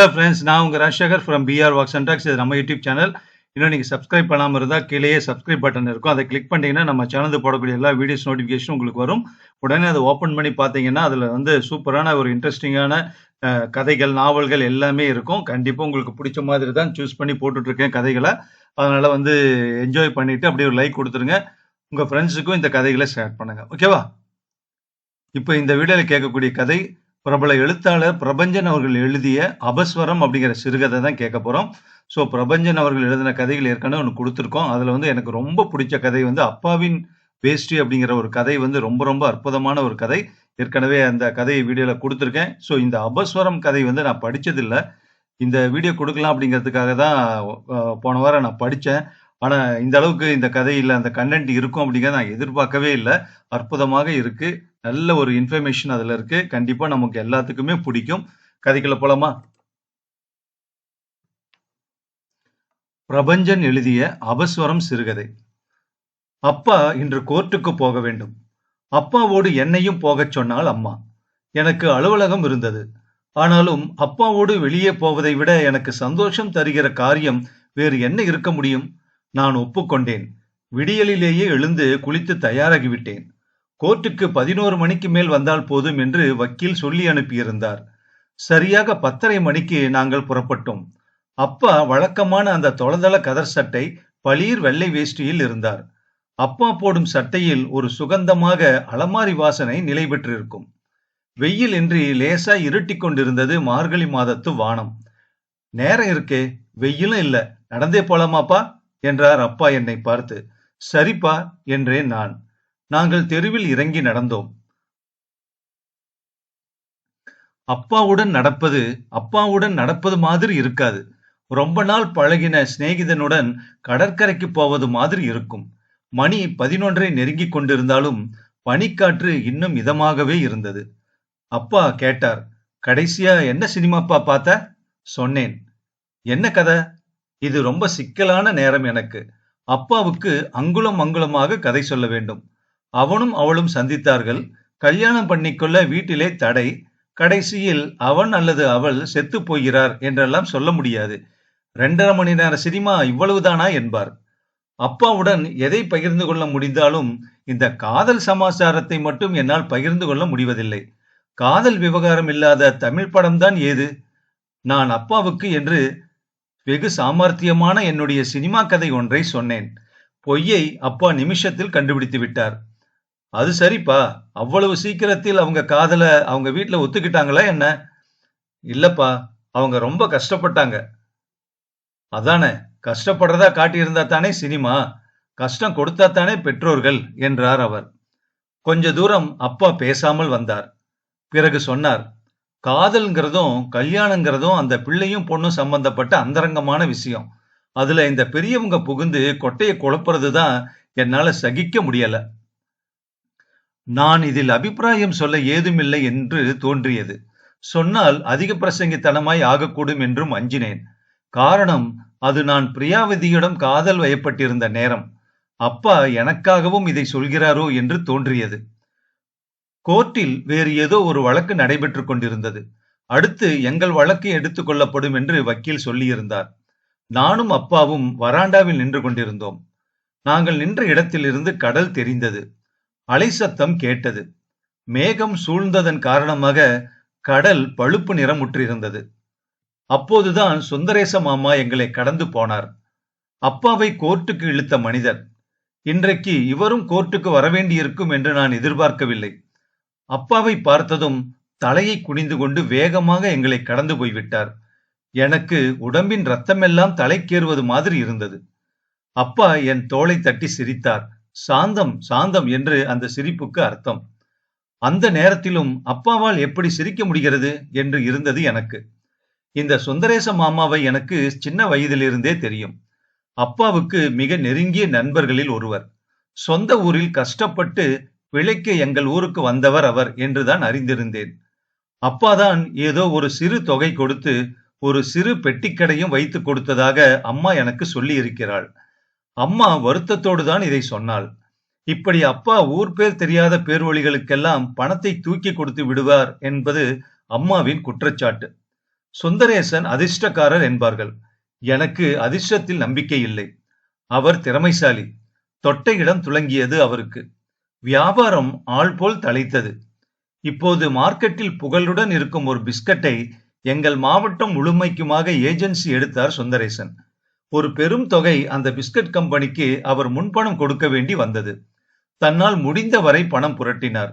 Hello friends நான் உங்கள் Rajasekhar from PR works and talks இது நம்ம யூடியூப் சேனல் இன்னும் நீங்கள் சப்ஸ்கிரைப் பண்ணாமல் இருந்தால் கீழேயே சப்ஸ்கிரைப் பட்டன் இருக்கும். அதை கிளிக் பண்ணிங்கன்னா நம்ம சேனல் போடக்கூடிய எல்லா வீடியோஸ் நோட்டிஃபிகேஷன் உங்களுக்கு வரும். உடனே அதை ஓப்பன் பண்ணி பார்த்தீங்கன்னா அதில் வந்து சூப்பரான ஒரு இன்ட்ரெஸ்டிங்கான கதைகள் நாவல்கள் எல்லாமே இருக்கும். கண்டிப்பாக உங்களுக்கு பிடிச்ச மாதிரி தான் சூஸ் பண்ணி போட்டுட்ருக்கேன் கதைகளை. அதனால் வந்து என்ஜாய் பண்ணிவிட்டு அப்படியே ஒரு லைக் கொடுத்துருங்க. உங்கள் ஃப்ரெண்ட்ஸுக்கும் இந்த கதைகளை ஷேர் பண்ணுங்கள் ஓகேவா இப்போ இந்த வீடியோவில் கேட்கக்கூடிய கதை பிரபல எழுத்தாளர் பிரபஞ்சன் அவர்கள் எழுதிய அபஸ்வரம் அப்படிங்கிற சிறுகதை தான் கேட்க போகிறோம் ஸோ பிரபஞ்சன் அவர்கள் எழுதின கதைகள் ஏற்கனவே ஒன்று கொடுத்துருக்கோம். அதில் வந்து எனக்கு ரொம்ப பிடிச்ச கதை வந்து அப்பாவின் வேஷ்டி அப்படிங்கிற ஒரு கதை வந்து ரொம்ப ரொம்ப அற்புதமான ஒரு கதை. ஏற்கனவே அந்த கதையை வீடியோவில் கொடுத்துருக்கேன். ஸோ இந்த அபஸ்வரம் கதை வந்து நான் படித்ததில்லை இந்த வீடியோ கொடுக்கலாம் அப்படிங்கிறதுக்காக தான் போன வாரம் நான் படித்தேன் ஆனால் இந்த அளவுக்கு இந்த கதையில் அந்த கண்டென்ட் இருக்கும் அப்படிங்கிறத நான் எதிர்பார்க்கவே இல்லை. அற்புதமாக இருக்கு. நல்ல ஒரு இன்ஃபர்மேஷன் அதில் இருக்கு. கண்டிப்பா நமக்கு எல்லாத்துக்குமே பிடிக்கும். கதைக்குள்ள போலாமா? பிரபஞ்சன் எழுதிய அபஸ்வரம் சிறுகதை. அப்பா இன்று கோர்ட்டுக்கு போக வேண்டும். அப்பாவோடு என்னையும் போகச் சொன்னால் அம்மா. எனக்கு அலுவலகம் இருந்தது. ஆனாலும் அப்பாவோடு வெளியே போவதை விட எனக்கு சந்தோஷம் தருகிற காரியம் வேறு என்ன இருக்க முடியும்? நான் ஒப்புக்கொண்டேன். விடியலிலேயே எழுந்து குளித்து தயாராகிவிட்டேன். கோர்ட்டுக்கு பதினோரு மணிக்கு மேல் வந்தால் போதும் என்று வக்கீல் சொல்லி அனுப்பியிருந்தார். சரியாக பத்தரை மணிக்கு நாங்கள் புறப்பட்டோம். அப்பா வழக்கமான அந்த தொலைதள கதர் சட்டை பளீர் வெள்ளை வேஷ்டியில் இருந்தார். அப்பா போடும் சட்டையில் ஒரு சுகந்தமாக அலமாரி வாசனை நிலை பெற்றிருக்கும். வெயில் இன்றி லேசா இருட்டிக் கொண்டிருந்தது மார்கழி மாதத்து வானம். நேரம் இருக்கே வெயிலும் இல்ல. நடந்தே போலாமாப்பா? என்றார் அப்பா என்னை பார்த்து. சரிப்பா என்றேன் நான். நாங்கள் தெருவில் இறங்கி நடந்தோம். அப்பாவுடன் நடப்பது அப்பாவுடன் நடப்பது மாதிரி இருக்காது. ரொம்ப நாள் பழகின சிநேகிதனுடன் கடற்கரைக்கு போவது மாதிரி இருக்கும். மணி பதினொன்றை நெருங்கிக் கொண்டிருந்தாலும் பனிக்காற்று இன்னும் இதமாகவே இருந்தது. அப்பா கேட்டார் கடைசியா என்ன சினிமாப்பா பார்த்த? சொன்னேன். என்ன கதை? இது ரொம்ப சிக்கலான நேரம் எனக்கு. அப்பாவுக்கு அங்குலம் அங்குலமாக கதை சொல்ல வேண்டும். அவனும் அவளும் சந்தித்தார்கள். கல்யாணம் பண்ணிக்கொள்ள வீட்டிலே தடை. கடைசியில் அவன் அல்லது அவள் செத்து போகிறார் என்றெல்லாம் சொல்ல முடியாது. ரெண்டரை மணி நேர சினிமா இவ்வளவுதானா என்பார். அப்பாவுடன் எதை பகிர்ந்து கொள்ள முடிந்தாலும் இந்த காதல் சமாச்சாரத்தை மட்டும் என்னால் பகிர்ந்து கொள்ள முடிவதில்லை. காதல் விவகாரம் இல்லாத தமிழ் படம்தான் ஏது? நான் அப்பாவுக்கு என்று வெகு சாமர்த்தியமான என்னுடைய சினிமா கதை ஒன்றை சொன்னேன். பொய்யை அப்பா நிமிஷத்தில் கண்டுபிடித்து விட்டார். அது சரிப்பா. அவ்வளவு சீக்கிரத்தில் அவங்க காதல அவங்க வீட்டில் ஒத்துக்கிட்டாங்களா என்ன? இல்லப்பா. அவங்க ரொம்ப கஷ்டப்பட்டாங்க. அதானே. கஷ்டப்படுறதா காட்டியிருந்தா தானே சினிமா. கஷ்டம் கொடுத்தா தானே பெற்றோர்கள் என்றார் அவர். கொஞ்ச தூரம் அப்பா பேசாமல் வந்தார். பிறகு சொன்னார் காதல்ங்கிறதும் கல்யாணங்கிறதும் அந்த பிள்ளையும் பொண்ணும் சம்பந்தப்பட்ட அந்தரங்கமான விஷயம். அதுல இந்த பெரியவங்க புகுந்து கொட்டையை குழப்புறது தான் என்னால சகிக்க முடியல. நான் இதில் அபிப்பிராயம் சொல்ல ஏதுமில்லை என்று தோன்றியது. சொன்னால் அதிக பிரசங்கித்தனமாய் ஆகக்கூடும் என்றும் அஞ்சினேன். காரணம் அது நான் பிரியாவதியிடம் காதல் வயப்பட்டிருந்த நேரம். அப்பா எனக்காகவும் இதை சொல்கிறாரோ என்று தோன்றியது. கோர்ட்டில் வேறு ஏதோ ஒரு வழக்கு நடைபெற்றுக் கொண்டிருந்தது. அடுத்து எங்கள் வழக்கு எடுத்துக் கொள்ளப்படும் என்று வக்கீல் சொல்லியிருந்தார். நானும் அப்பாவும் வராண்டாவில் நின்று கொண்டிருந்தோம். நாங்கள் நின்ற இடத்திலிருந்து கடல் தெரிந்தது. அலை சத்தம் கேட்டது. மேகம் சூழ்ந்ததன் காரணமாக கடல் பழுப்பு நிறமுற்றிருந்தது. அப்போதுதான் சுந்தரேச மாமா எங்களை கடந்து போனார். அப்பாவை கோர்ட்டுக்கு இழுத்த மனிதர். இன்றைக்கு இவரும் கோர்ட்டுக்கு வரவேண்டியிருக்கும் என்று நான் எதிர்பார்க்கவில்லை. அப்பாவை பார்த்ததும் தலையை குனிந்து கொண்டு வேகமாக எங்களை கடந்து போய்விட்டார் எனக்கு உடம்பின் ரத்தமெல்லாம் தலைக்கேறுவது மாதிரி இருந்தது. அப்பா என் தோளை தட்டி சிரித்தார். சாந்தம் சாந்தம் என்று அந்த சிரிப்புக்கு அர்த்தம். அந்த நேரத்திலும் அப்பாவால் எப்படி சிரிக்க முடிகிறது என்று இருந்தது எனக்கு. இந்த சுந்தரேச மாமாவை எனக்கு சின்ன வயதிலிருந்தே தெரியும். அப்பாவுக்கு மிக நெருங்கிய நண்பர்களில் ஒருவர். சொந்த ஊரில் கஷ்டப்பட்டு பிழைக்க எங்கள் ஊருக்கு வந்தவர் அவர் என்றுதான் அறிந்திருந்தேன். அப்பாதான் ஏதோ ஒரு சிறு தொகை கொடுத்து ஒரு சிறு பெட்டிக்கடையும் வைத்து கொடுத்ததாக அம்மா எனக்கு சொல்லி இருக்கிறாள் அம்மா வருத்தத்தோடு தான் இதை சொன்னாள். இப்படி அப்பா ஊர் பேர் தெரியாத பேர்வழிகளுக்கெல்லாம் பணத்தை தூக்கி கொடுத்து விடுவார் என்பது அம்மாவின் குற்றச்சாட்டு. சுந்தரேசன் அதிர்ஷ்டக்காரர் என்பார்கள். எனக்கு அதிர்ஷ்டத்தில் நம்பிக்கை இல்லை. அவர் திறமைசாலி. தொட்டையிடம் இடம் துளங்கியது அவருக்கு. வியாபாரம் ஆள் போல் தலைத்தது இப்போது மார்க்கெட்டில் புகழுடன் இருக்கும் ஒரு பிஸ்கட்டை எங்கள் மாவட்டம் முழுமைக்குமாக ஏஜென்சி எடுத்தார் சுந்தரேசன். ஒரு பெரும் தொகை அந்த பிஸ்கட் கம்பெனிக்கு அவர் முன்பணம் கொடுக்க வேண்டி வந்தது. தன்னால் முடிந்த வரை பணம் புரட்டினார்.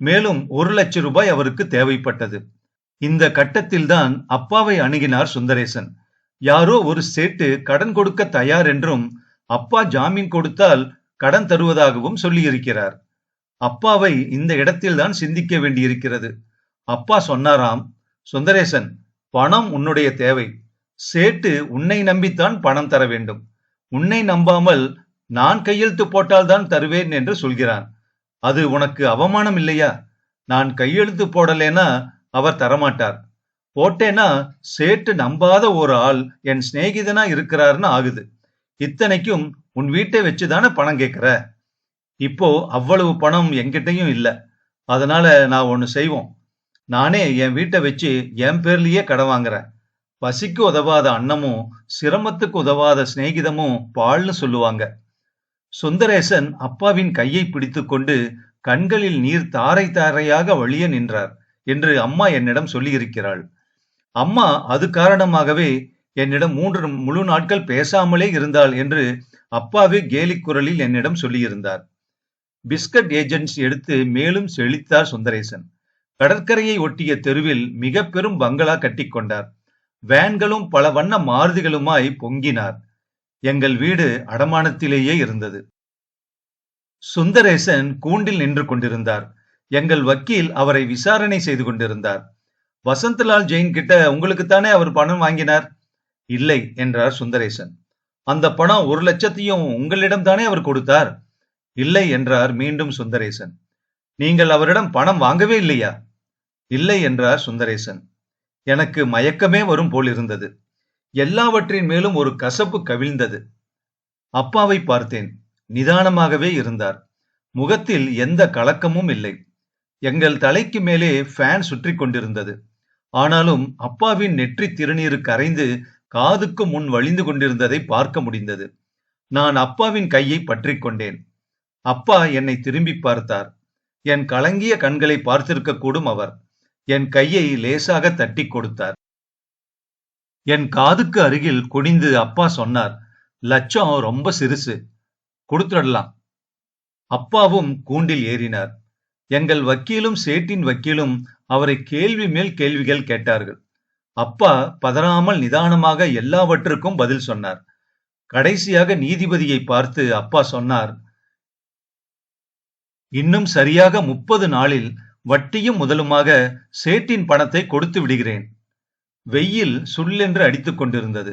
மேலும் ஒரு லட்சம் ரூபாய் அவருக்கு தேவைப்பட்டது. இந்த கட்டத்தில்தான் அப்பாவை அணுகினார் சுந்தரேசன். யாரோ ஒரு சேட்டு கடன் கொடுக்க தயார் என்றும் அப்பா ஜாமீன் கொடுத்தால் கடன் தருவதாகவும் சொல்லியிருக்கிறார். அப்பாவை இந்த இடத்தில்தான் சிந்திக்க வேண்டியிருக்கிறது. அப்பா சொன்னாராம் சுந்தரேசன் பணம் உன்னுடைய தேவை. சேட்டு உன்னை நம்பித்தான் பணம் தர வேண்டும். உன்னை நம்பாமல் நான் கையெழுத்து போட்டால்தான் தருவேன் என்று சொல்கிறான். அது உனக்கு அவமானம் இல்லையா? நான் கையெழுத்து போடலேனா அவர் தரமாட்டார். போட்டேனா சேட்டு நம்பாத ஒரு ஆள் என் சிநேகிதனா இருக்கிறார்னு ஆகுது. இத்தனைக்கும் உன் வீட்டை வச்சு தானே பணம் கேட்குற? இப்போ அவ்வளவு பணம் என்கிட்டயும் இல்லை. அதனால நான் ஒன்னு செய்வோம். நானே என் வீட்டை வச்சு என் பேர்லயே கடன் வாங்குறேன். பசிக்கு உதவாத அன்னமும் சிரமத்துக்கு உதவாத சிநேகிதமும் பால்னு சொல்லுவாங்க. சுந்தரேசன் அப்பாவின் கையை பிடித்துக்கொண்டு கண்களில் நீர் தாரை தாரையாக வழிய நின்றார் என்று அம்மா என்னிடம் சொல்லியிருக்கிறாள். அம்மா அது காரணமாகவே என்னிடம் மூன்று முழு நாட்கள் பேசாமலே இருந்தாள் என்று அப்பாவே கேலிக் குரலில் என்னிடம் சொல்லியிருந்தார். பிஸ்கட் ஏஜென்ட்ஸ் எடுத்து மேலும் செழித்தார் சுந்தரேசன். கடற்கரையை ஒட்டிய தெருவில் மிக பெரும் பங்களா கட்டிக்கொண்டார் வேன்களும் பல வண்ண மாருதிகளுமாய் பொங்கினார். எங்கள் வீடு அடமானத்திலேயே இருந்தது. சுந்தரேசன் கூண்டில் நின்று கொண்டிருந்தார். எங்கள் வக்கீல் அவரை விசாரணை செய்து கொண்டிருந்தார். வசந்தலால் ஜெயின் கிட்ட உங்களுக்குத்தானே அவர் பணம் வாங்கினார்? இல்லை என்றார் சுந்தரேசன். அந்த பணம் ஒரு லட்சத்தையும் உங்களிடம் தானே அவர் கொடுத்தார்? இல்லை என்றார் மீண்டும் சுந்தரேசன். நீங்கள் அவரிடம் பணம் வாங்கவே இல்லையா? இல்லை என்றார் சுந்தரேசன். எனக்கு மயக்கமே வரும் போலிருந்தது எல்லாவற்றின் மேலும் ஒரு கசப்பு கவிழ்ந்தது. அப்பாவை பார்த்தேன். நிதானமாகவே இருந்தார். முகத்தில் எந்த கலக்கமும் இல்லை. எங்கள் தலைக்கு மேலே ஃபேன் சுற்றி கொண்டிருந்தது. ஆனாலும் அப்பாவின் நெற்றி திருநீரு கரைந்து காதுக்கு முன் வழிந்து கொண்டிருந்ததை பார்க்க முடிந்தது. நான் அப்பாவின் கையை பற்றி கொண்டேன். அப்பா என்னை திரும்பி பார்த்தார். என் கலங்கிய கண்களை பார்த்திருக்க கூடும் அவர். என் கையை லேசாக தட்டி கொடுத்தார். என் காதுக்கு அருகில் குனிந்து அப்பா சொன்னார் லட்சம் ரொம்ப சிறுசு. கொடுத்துடலாம். அப்பாவும் கூண்டில் ஏறினார். எங்கள் வக்கீலும் சேட்டின் வக்கீலும் அவரை கேள்வி மேல் கேள்விகள் கேட்டார்கள். அப்பா பதறாமல் நிதானமாக எல்லாவற்றுக்கும் பதில் சொன்னார். கடைசியாக நீதிபதியை பார்த்து அப்பா சொன்னார் இன்னும் சரியாக முப்பது நாளில் வட்டியும் முதலுமாக சேட்டின் பணத்தை கொடுத்து விடுகிறேன். வெயில் சுல்லென்று அடித்துக் கொண்டிருந்தது.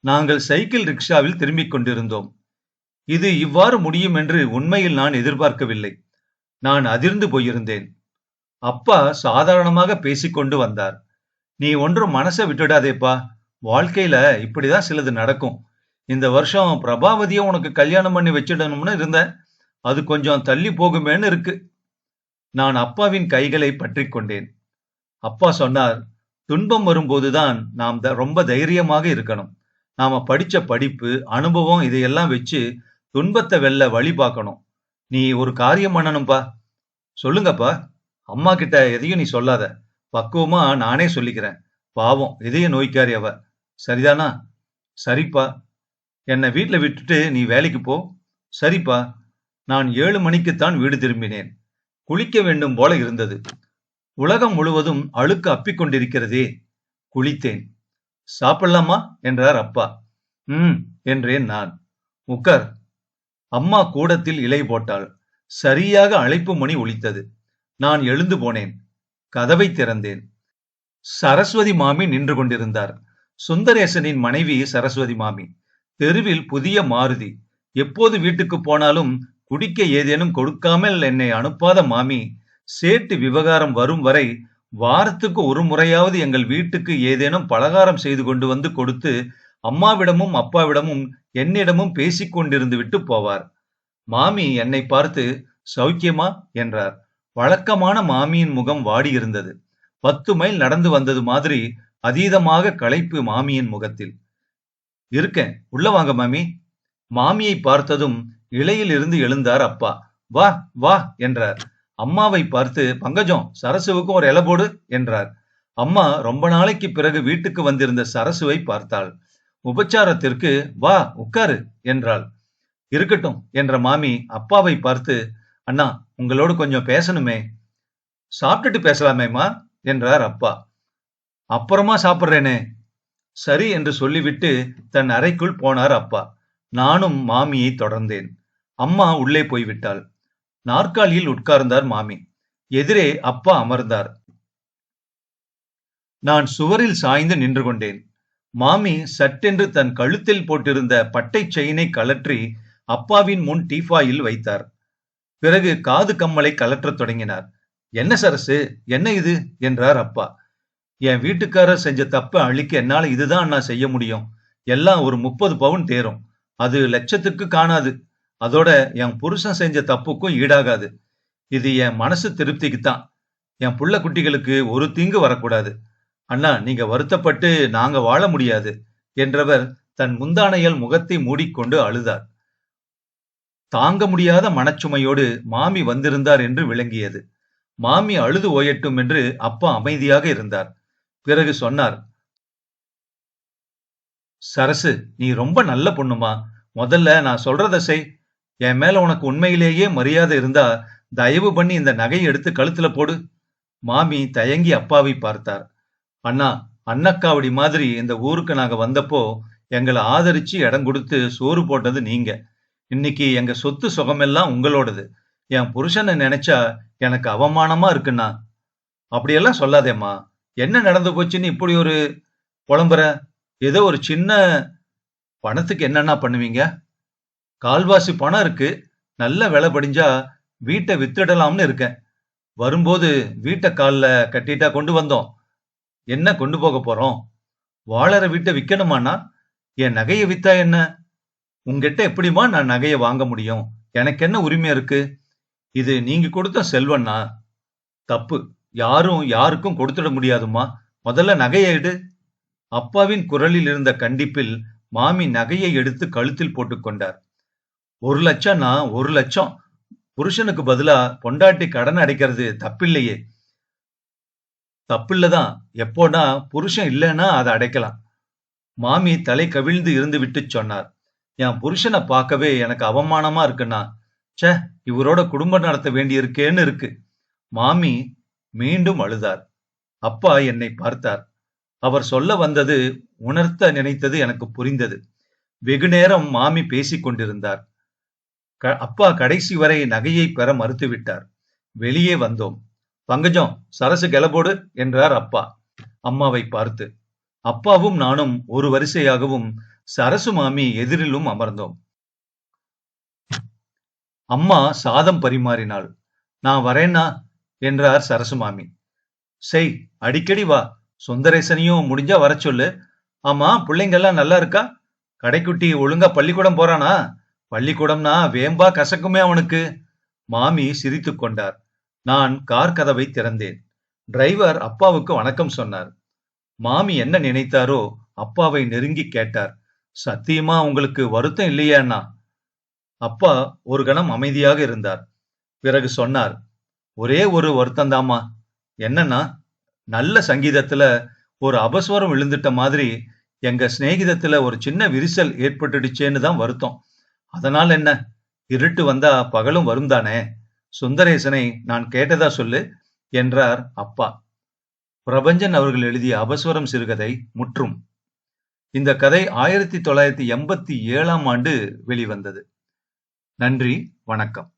நாங்கள் சைக்கிள் ரிக்ஷாவில் திரும்பிக் கொண்டிருந்தோம். இது இவ்வாறு முடியும் என்று உண்மையில் நான் எதிர்பார்க்கவில்லை. நான் அதிர்ந்து போயிருந்தேன். அப்பா சாதாரணமாக பேசிக்கொண்டு வந்தார். நீ ஒன்றும் மனசை விட்டுடாதேப்பா வாழ்க்கையில இப்படிதான் சிலது நடக்கும். இந்த வருஷம் பிரபாவதியை உனக்கு கல்யாணம் பண்ணி வச்சிடணும்னு இருந்தேன் அது கொஞ்சம் தள்ளி போகுமேன்னு இருக்கு. நான் அப்பாவின் கைகளை பற்றி கொண்டேன். அப்பா சொன்னார் துன்பம் வரும்போதுதான் நாம் ரொம்ப தைரியமாக இருக்கணும். நாம படிச்ச படிப்பு அனுபவம் இதையெல்லாம் வச்சு துன்பத்தை வெல்ல வழி பார்க்கணும். நீ ஒரு காரியம் பண்ணணும்பா. சொல்லுங்கப்பா. அம்மா கிட்ட எதையும் நீ சொல்லாத. பக்குவமா நானே சொல்லிக்கிறேன். பாவம் இதய நோய்க்காரி அவ. சரிதானா? சரிப்பா. என்னை வீட்டில் விட்டுட்டு நீ வேலைக்கு போ. சரிப்பா. நான் ஏழு மணிக்குத்தான் வீடு திரும்பினேன். குளிக்க வேண்டும் போல இருந்தது. உலகம் முழுவதும் அழுக்கு அப்பிக்கொண்டிருக்கிறதே குளித்தேன். சாப்பிடலாமா? என்றார் அப்பா. ம் என்றேன் நான். உக்கர். அம்மா கூடத்தில் இலை போட்டாள். சரியாக அழைப்பு மணி ஒலித்தது. நான் எழுந்து போனேன். கதவை திறந்தேன். சரஸ்வதி மாமி நின்று கொண்டிருந்தார். சுந்தரேசனின் மனைவி சரஸ்வதி மாமி. தெருவில் புதிய மாருதி. எப்போது வீட்டுக்கு போனாலும் குடிக்க ஏதேனும் கொடுக்காமல் என்னை அனுப்பாத மாமி. சேட்டு விவகாரம் வரும் வரை வாரத்துக்கு ஒரு முறையாவது எங்கள் வீட்டுக்கு ஏதேனும் பலகாரம் செய்து கொண்டு வந்து கொடுத்து அம்மாவிடமும் அப்பாவிடமும் என்னிடமும் பேசிக் கொண்டிருந்து விட்டு போவார். மாமி என்னை பார்த்து சௌக்கியமா? என்றார். வழக்கமான மாமியின் முகம் வாடியிருந்தது. பத்து மைல் நடந்து வந்தது மாதிரி அதீதமாக களைப்பு மாமியின் முகத்தில். இருக்கேன் உள்ள வாங்க மாமி. மாமியை பார்த்ததும் இலையில் இருந்து எழுந்தார் அப்பா. வா வா என்றார். அம்மாவை பார்த்து பங்கஜம் சரசுவுக்கும் ஒரு இலை போடு என்றார். அம்மா ரொம்ப நாளைக்கு பிறகு வீட்டுக்கு வந்திருந்த சரசுவை பார்த்தாள். உபச்சாரத்திற்கு வா உட்காரு என்றாள். இருக்கட்டும் என்ற மாமி அப்பாவை பார்த்து அண்ணா உங்களோடு கொஞ்சம் பேசணுமே. சாப்பிட்டுட்டு பேசலாமேம்மா என்றார் அப்பா. அப்புறமா சாப்பிடுறேனே சரி என்று சொல்லிவிட்டு தன் அறைக்குள் போனார் அப்பா. நானும் மாமியை தொடர்ந்தேன். அம்மா உள்ளே போய்விட்டாள். நாற்காலியில் உட்கார்ந்தார் மாமி. எதிரே அப்பா அமர்ந்தார். நான் சுவரில் சாய்ந்து நின்று கொண்டேன். மாமி சட்டென்று தன் கழுத்தில் போட்டிருந்த பட்டை செயினை கலற்றி அப்பாவின் முன் டீஃபாயில் வைத்தார். பிறகு காது கம்மலை கலற்றத் தொடங்கினார். என்ன சரசு? என்ன இது? என்றார் அப்பா. என் வீட்டுக்காரர் செஞ்ச தப்ப அழிக்க என்னால இதுதான் நான் செய்ய முடியும். எல்லாம் ஒரு முப்பது பவுன் தேரும் அது லட்சத்துக்கு காணாது. அதோட என் புருஷன் செஞ்ச தப்புக்கும் ஈடாகாது. இது என் மனசு திருப்திக்கு தான் என் புள்ள குட்டிகளுக்கு ஒரு தீங்கு வரக்கூடாது. அண்ணா நீங்க வருத்தப்பட்டு நாங்க வாழ முடியாது என்றவர் தன் முந்தானையால் முகத்தை மூடிக்கொண்டு அழுதார். தாங்க முடியாத மனச்சுமையோடு மாமி வந்திருந்தார் என்று விளங்கியது. மாமி அழுது ஓயட்டும் என்று அப்பா அமைதியாக இருந்தார். பிறகு சொன்னார் சரசு நீ ரொம்ப நல்ல பொண்ணுமா. முதல்ல நான் சொல்றத செய். என் மேல உனக்கு உண்மையிலேயே மரியாதை இருந்தா தயவு பண்ணி இந்த நகையை எடுத்து கழுத்துல போடு. மாமி தயங்கி அப்பாவை பார்த்தார். அண்ணா அன்னக்காவடி மாதிரி இந்த ஊருக்கு நாங்க வந்தப்போ எங்களை ஆதரிச்சு இடம் கொடுத்து சோறு போட்டது நீங்க. இன்னைக்கு எங்க சொத்து சுகமெல்லாம் உங்களோடது. என் புருஷனை நினைச்சா எனக்கு அவமானமா இருக்குண்ணா. அப்படியெல்லாம் சொல்லாதேம்மா. என்ன நடந்து போச்சுன்னு இப்படி ஒரு புலம்புற? ஏதோ ஒரு சின்ன பணத்துக்கு என்னென்ன பண்ணுவீங்க? கால்வாசி பணம் இருக்கு. நல்ல விலை படிஞ்சா வீட்டை வித்துடலாம்னு இருக்கேன். வரும்போது வீட்டை கால்ல கட்டிட்டா கொண்டு வந்தோம். என்ன கொண்டு போக போறோம்? வாழற வீட்டை விற்கணுமாண்ணா என் நகையை வித்தா என்ன? உங்ககிட்ட எப்படிமா நான் நகையை வாங்க முடியும்? எனக்கு என்ன உரிமை இருக்கு? இது நீங்க கொடுத்த செல்வண்ணா. தப்பு. யாரும் யாருக்கும் கொடுத்துட முடியாதுமா முதல்ல நகையை எடு. அப்பாவின் குரலில் இருந்த கண்டிப்பில் மாமி நகையை எடுத்து கழுத்தில் போட்டுக்கொண்டார் ஒரு லட்சம்னா ஒரு லட்சம். புருஷனுக்கு பதிலா பொண்டாட்டி கடன் அடைக்கிறது தப்பில்லையே. தப்பில்லதான் எப்போனா புருஷன் இல்லைன்னா அதை அடைக்கலாம். மாமி தலை கவிழ்ந்து இருந்து விட்டு சொன்னார். என் புருஷனை பார்க்கவே எனக்கு அவமானமா இருக்குண்ணா. ச்சே இவரோட குடும்பம் நடத்த வேண்டியிருக்கேன்னு இருக்கு. மாமி மீண்டும் அழுதார். அப்பா என்னை பார்த்தார். அவர் சொல்ல வந்தது உணர்த்த நினைத்தது எனக்கு புரிந்தது. வெகு நேரம் மாமி பேசிக் கொண்டிருந்தார். க- அப்பா கடைசி வரை நகையை பெற மறுத்துவிட்டார் வெளியே வந்தோம். பங்கஜம் சரசு கெலபோடு என்றார் அப்பா. அம்மாவை பார்த்து. அப்பாவும் நானும் ஒரு வரிசையாகவும் சரசு மாமி எதிரிலும் அமர்ந்தோம். அம்மா சாதம் பரிமாறினாள். நான் வரேன்னா? என்றார் சரசு மாமி. செய் அடிக்கடி வா. சுந்தரேசனையும் முடிஞ்சா வர சொல்லு. ஆமா பிள்ளைங்கெல்லாம் நல்லா இருக்கா? கடைக்குட்டி ஒழுங்கா பள்ளிக்கூடம் போறானா? பள்ளிக்கூடம்னா வேம்பா கசக்குமே அவனுக்கு. மாமி சிரித்துக் கொண்டார். நான் கார் கதவை திறந்தேன். டிரைவர் அப்பாவுக்கு வணக்கம் சொன்னார். மாமி என்ன நினைத்தாரோ அப்பாவை நெருங்கி கேட்டார். சத்தியமா உங்களுக்கு வருத்தம் இல்லையாண்ணா? அப்பா ஒரு கணம் அமைதியாக இருந்தார். பிறகு சொன்னார் ஒரே ஒரு வருத்தம்தாம்மா என்னன்னா நல்ல சங்கீதத்துல ஒரு அபஸ்வரம் விழுந்துட்ட மாதிரி எங்க சிநேகிதத்துல ஒரு சின்ன விரிசல் ஏற்பட்டுடுச்சேன்னு தான் வருத்தம். அதனால என்ன? இருட்டு வந்தா பகலும் வரும் தானே? சுந்தரேசனை நான் கேட்டதா சொல்லு என்றார் அப்பா. பிரபஞ்சன் அவர்கள் எழுதிய அபஸ்வரம் சிறுகதை முற்றும். இந்த கதை ஆயிரத்தி தொள்ளாயிரத்தி எண்பத்தி ஏழாம் ஆண்டு வெளிவந்தது. நன்றி வணக்கம்.